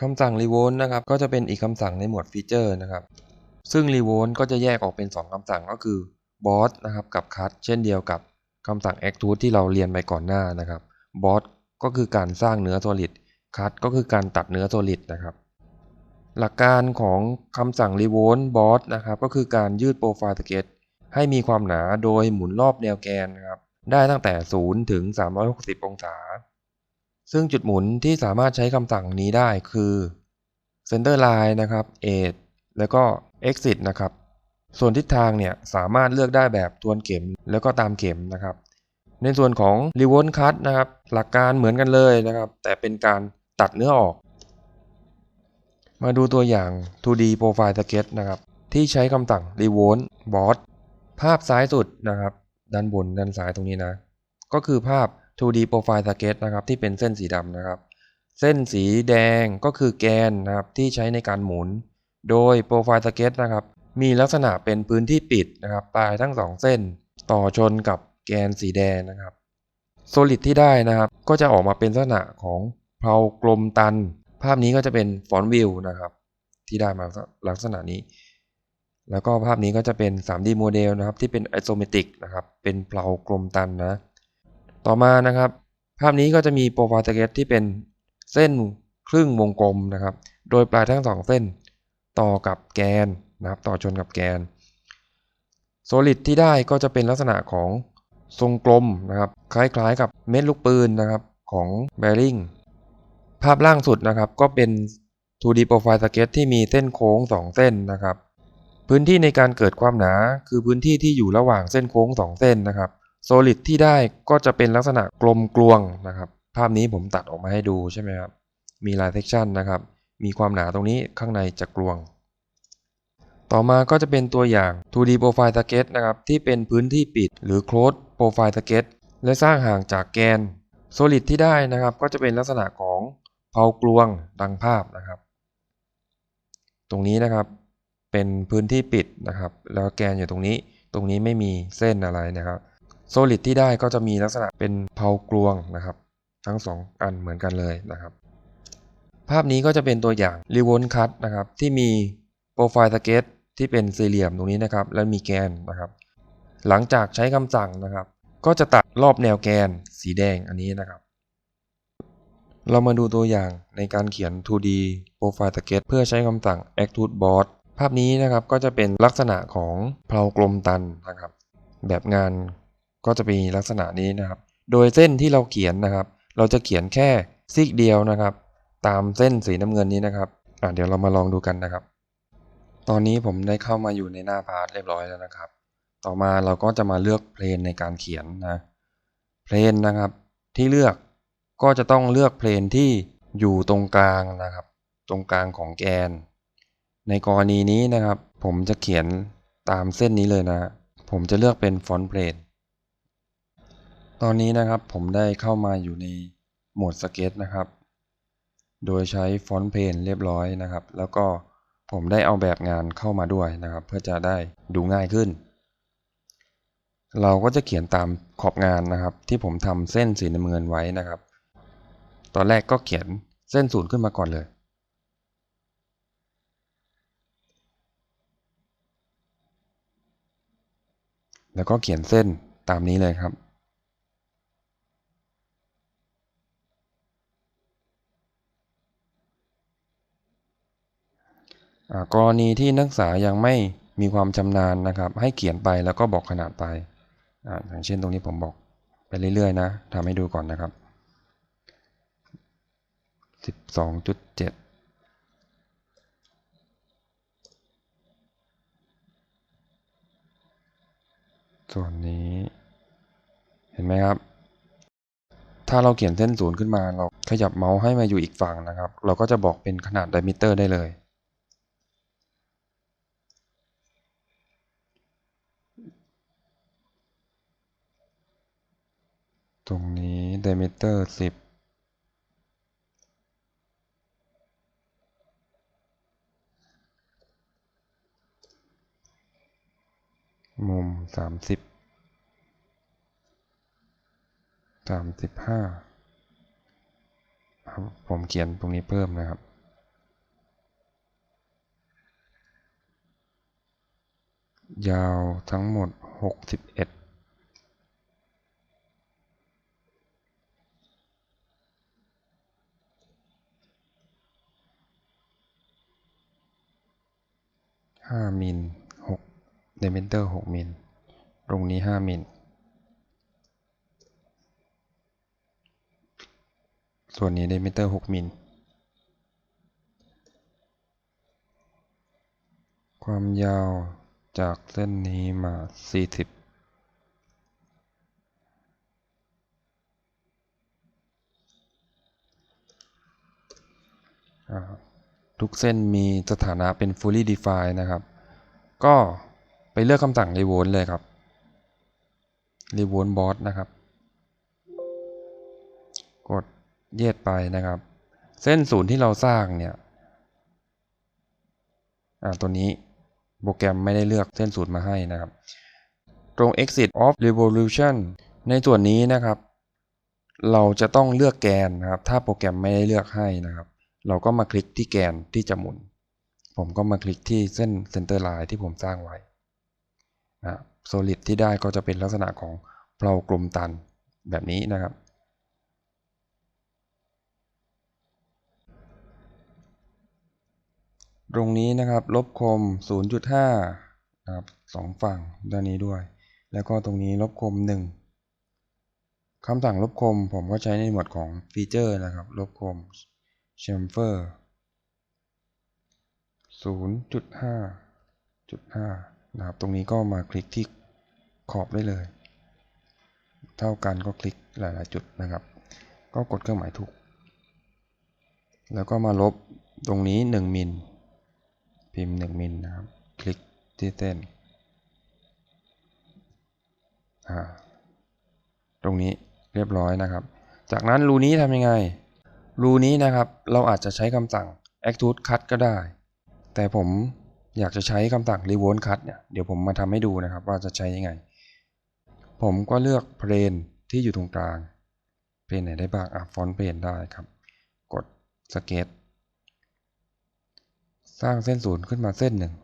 คำสั่ง revolt นะครับก็จะเป็นอีกคำสั่งในหมวดฟีเจอร์นะครับ ซึ่ง revolt ก็จะแยกออกเป็น 2คำสั่งก็คือ boss นะครับกับ cut เช่นเดียวกับคำสั่ง extrude ที่เราเรียนไปก่อนหน้านะครับ boss ก็คือการสร้างเนื้อ solid cut ก็คือการตัดเนื้อ solid นะครับ หลักการของคำสั่ง revolt boss นะครับก็คือการยืดโปรไฟล์สเก็ตให้มีความหนาโดยหมุนรอบแนวแกนนะครับได้ตั้งแต่ 0 ถึง 360 องศา ซึ่งจุดหมุนที่สามารถใช้คำสั่งนี้ได้คือ center line นะครับ edge แล้วก็ exit นะครับ ส่วนทิศทางเนี่ยสามารถเลือกได้แบบทวนเข็มแล้วก็ตามเข็มนะครับ ในส่วนของ revolt cut นะครับ หลักการเหมือนกันเลยนะครับ แต่เป็นการตัดเนื้อออก มาดูตัวอย่าง 2D profile sketch นะครับ ที่ใช้คำสั่ง revolt boss ภาพซ้ายสุดนะครับ ด้านบนด้านซ้ายตรงนี้นะ ก็คือภาพ 2D profile sketch นะครับที่เป็นเส้นสีดำนะครับ เส้นสีแดงก็คือแกนนะครับที่ใช้ในการหมุน โดย profile sketch นะครับมีลักษณะเป็นพื้นที่ปิดนะครับปลายทั้งสองเส้น ต่อชนกับแกนสีแดงนะครับ solid ที่ได้นะครับ ก็จะออกมาเป็นลักษณะของเพลากลมตัน ภาพนี้ก็จะเป็น front view นะครับ ที่ได้มาลักษณะนี้ แล้วก็ภาพนี้ก็จะเป็น 3D โมเดลนะครับ ที่เป็น isometric นะครับ เป็นเพลากลมตันนะ ต่อมานะครับ ภาพนี้ก็จะมีโปรไฟล์สเก็ตที่เป็นเส้นครึ่งวงกลมนะครับ โดยปลายทั้งสองเส้น ต่อกับแกนนะครับ ต่อชนกับแกน solid ที่ได้ก็จะเป็นลักษณะของทรงกลมนะครับ คล้ายๆกับเม็ดลูกปืนนะครับของ bearing ภาพล่างสุดนะครับก็เป็น 2D profile sketch ที่มีเส้นโค้ง 2 เส้นนะครับ พื้นที่ในการเกิดความหนาคือพื้นที่ที่อยู่ระหว่างเส้นโค้ง 2 เส้นนะครับ solid ที่ได้ก็จะเป็นลักษณะกลมกลวงนะครับ ภาพนี้ผมตัดออกมาให้ดูใช่ไหมครับ มีลาย section นะครับ มีความหนาตรงนี้ข้างในจะกลวง ต่อมาก็จะเป็นตัวอย่าง 2D profile sketch นะครับ ที่เป็นพื้นที่ปิดหรือ close profile sketch และสร้างห่างจากแกน solid ที่ได้นะครับ ก็จะเป็นลักษณะของเพลากลวงดังภาพนะครับ ตรงนี้นะครับเป็นพื้นที่ปิดนะครับ แล้วแกนอยู่ตรงนี้ ตรงนี้ไม่มีเส้นอะไรนะครับ solid ที่ได้ก็จะมีลักษณะเป็นเพลากลวงนะครับ ทั้งสองอันเหมือนกันเลยนะครับ ภาพนี้ก็จะเป็นตัวอย่าง revolt cut นะครับที่มี profile sketch ที่เป็นสี่เหลี่ยมตรงนี้นะครับ และมีแกนนะครับ หลังจากใช้คำสั่งนะครับ ก็จะตัดรอบแนวแกนสีแดงอันนี้นะครับ เรามาดูตัวอย่างในการเขียน 2D profile sketch เพื่อใช้คำสั่ง extrude boss ภาพนี้นะครับก็จะเป็นลักษณะของเพลากลมตันนะครับ แบบงาน ก็จะมีลักษณะนี้นะครับ โดยเส้นที่เราเขียนนะครับ เราจะเขียนแค่ซีกเดียวนะครับ ตามเส้นสีน้ำเงินนี้นะครับอะเดี๋ยวเรามาลองดูกันนะครับ ตอนนี้ผมได้เข้ามาอยู่ในหน้าพาร์ทเรียบร้อยแล้วนะครับ ต่อมาเราก็จะมาเลือกเพลนในการเขียนนะเพลนนะครับที่เลือกก็จะต้องเลือกเพลนที่อยู่ตรงกลางนะครับ ตรงกลางของแกน ในกรณีนี้นะครับ ผมจะเขียนตามเส้นนี้เลยนะ ผมจะเลือกเป็นฟอนต์เพลน ตอนนี้นะครับผมได้เข้ามาอยู่ในโหมดสเก็ตนะครับ โดยใช้ฟอนต์เพนเรียบร้อยนะครับ แล้วก็ผมได้เอาแบบงานเข้ามาด้วยนะครับ เพื่อจะได้ดูง่ายขึ้น เราก็จะเขียนตามขอบงานนะครับ ที่ผมทำเส้นสีน้ำเงินไว้นะครับ ตอนแรกก็เขียนเส้นศูนย์ขึ้นมาก่อนเลยแล้วก็เขียนเส้นตามนี้เลยครับ กรณีที่นักศึกษายังไม่มีความชำนาญนะครับ ให้เขียนไปแล้วก็บอกขนาดไปออย่างเช่นตรงนี้ผมบอกไปเรื่อยๆนะทำให้ดูก่อนนะครับ 12.7ส่วนนี้ เห็นไหมครับ ถ้าเราเขียนเส้นศูนย์ขึ้นมา เราขยับเมาส์ให้มาอยู่อีกฝั่งนะครับ เราก็จะบอกเป็นขนาดไดมิเตอร์ได้เลย ตรงนี้ไดเมเตอร์สิบมุมสามสิบสามสิบห้าครับผมเขียนตรงนี้เพิ่มนะครับ ยาวทั้งหมดหกสิบเอ็ด ห้ามิลหกเดเมิเตอร์หกมิลตรงนี้ห้ามิลส่วนนี้เดเมิเตอร์หกมิลความยาวจากเส้นนี้มาสี่สิบ ทุกเส้นมีสถานะเป็น fully defined นะครับ ก็ไปเลือกคำสั่ง r e v o l t เลยครับ r e v o l t boss นะครับ กดเยียดไปนะครับ เส้นศูนย์ที่เราสร้างเนี่ยอ่าตัวนี้โปรแกรมไม่ได้เลือกเส้นศูนย์มาให้นะครับ ตรง exit of revolution ในส่วนนี้นะครับ เราจะต้องเลือกแกนนะครับ ถ้าโปรแกรมไม่ได้เลือกให้นะครับ เราก็มาคลิกที่แกนที่จะหมุน ผมก็มาคลิกที่เส้น center line ที่ผมสร้างไว้นะ solid ที่ได้ก็จะเป็นลักษณะของเพลากลมตันแบบนี้นะครับ ตรงนี้นะครับลบคม 0.5นะครับสองฝั่งด้านนี้ด้วย แล้วก็ตรงนี้ลบคม 1คำสั่งลบคมผมก็ใช้ในหมวดของฟีเจอร์นะครับ ลบคม chamfer 0.5.5นะครับ ตรงนี้ก็มาคลิกที่ขอบได้เลย เท่ากันก็คลิกหลาย ๆ จุดนะครับ ก็กดเครื่องหมายถูก แล้วก็มาลบตรงนี้ 1 มิล พิมพ์ 1 มิลนะครับ คลิกที่เส้นตรงนี้เรียบร้อยนะครับ จากนั้นรูนี้ทำยังไง รูนี้นะครับ เราอาจจะใช้คำสั่ง extrude cut ก็ได้ แต่ผมอยากจะใช้คำสั่ง revolve cut เนี่ย เดี๋ยวผมมาทำให้ดูนะครับ ว่าจะใช้ยังไง ผมก็เลือกเพลนที่อยู่ตรงกลาง เพลนไหนได้บ้าง อะ ฟอนต์เพลนได้ครับ กดสเก็ตสร้างเส้นศูนย์ขึ้นมาเส้นหนึ่ง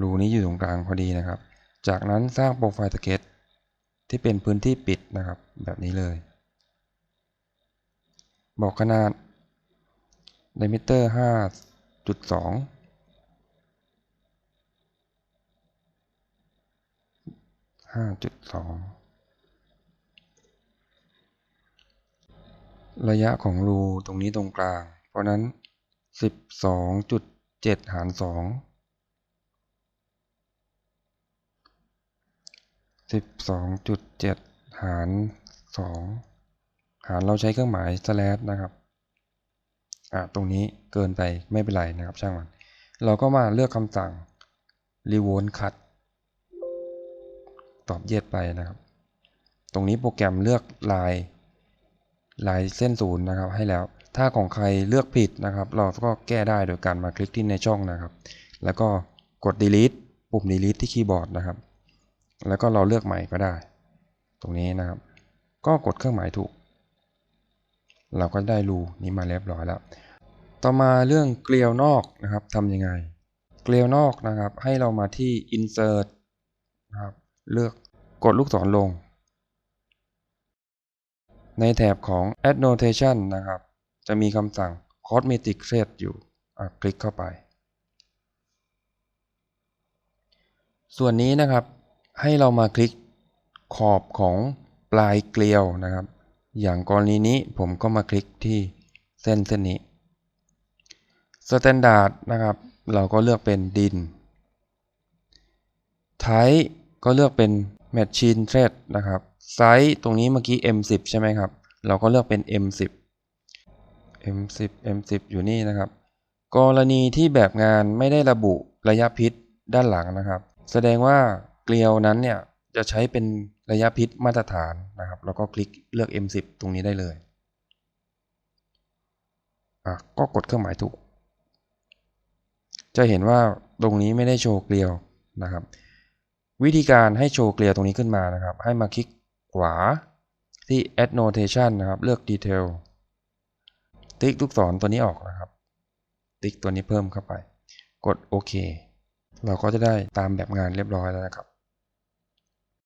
รูนี้อยู่ตรงกลางพอดีนะครับ จากนั้นสร้างโปรไฟล์สเก็ตที่เป็นพื้นที่ปิดนะครับ แบบนี้เลย บอกขนาดไดมิเตอร์ห้าจุดสองห้าจุดสองระยะของรูตรงนี้ตรงกลาง เพราะนั้นสิบสองจุดเจ็ดหารสองสิบสองจุดเจ็ดหารสอง หารเราใช้เครื่องหมาย slash นะครับอ่าตรงนี้เกินไปไม่เป็นไรนะครับช่างมัน เราก็มาเลือกคำสั่ง revolve cut ตอบเย็ดไปนะครับ ตรงนี้โปรแกรมเลือกลายลายเส้นศูนย์นะครับให้แล้ว ถ้าของใครเลือกผิดนะครับ เราก็แก้ได้โดยการมาคลิกที่ในช่องนะครับ แล้วก็กด delete ปุ่ม delete ที่คีย์บอร์ดนะครับ แล้วก็เราเลือกใหม่ก็ได้ ตรงนี้นะครับ ก็กดเครื่องหมายถูก เราก็ได้รูนี้มาเรียบร้อยแล้ว ต่อมาเรื่องเกลียวนอกนะครับทำยังไง เกลียวนอกนะครับ ให้เรามาที่ insert นะครับเลือกกดลูกศรลง ในแถบของ annotation นะครับ จะมีคำสั่ง cosmetic thread อยู่คลิกเข้าไป ส่วนนี้นะครับให้เรามาคลิกขอบของปลายเกลียวนะครับ อย่างกรณีนี้ผมก็มาคลิกที่เส้นเส้นนี้ Standard นะครับ เราก็เลือกเป็นดิน Type ก็เลือกเป็น Machine Thread นะครับไซส์ตรงนี้เมื่อกี้ M10 ใช่ไหมครับ เราก็เลือกเป็น M10 M10 M10 อยู่นี่นะครับ กรณีที่แบบงานไม่ได้ระบุระยะพิษด้านหลังนะครับ แสดงว่าเกลียวนั้นเนี่ย จะใช้เป็นระยะพิษมาตรฐานนะครับ แล้วก็คลิกเลือก M10 ตรงนี้ได้เลยอะก็กดเครื่องหมายถูก จะเห็นว่าตรงนี้ไม่ได้โชว์เกลียวนะครับ วิธีการให้โชว์เกลียวตรงนี้ขึ้นมานะครับ ให้มาคลิกขวาที่ annotation นะครับ เลือก detail ติ๊กลูกศรตัวนี้ออกนะครับ ติ๊กตัวนี้เพิ่มเข้าไป กดโอเค เราก็จะได้ตามแบบงานเรียบร้อยแล้วนะครับ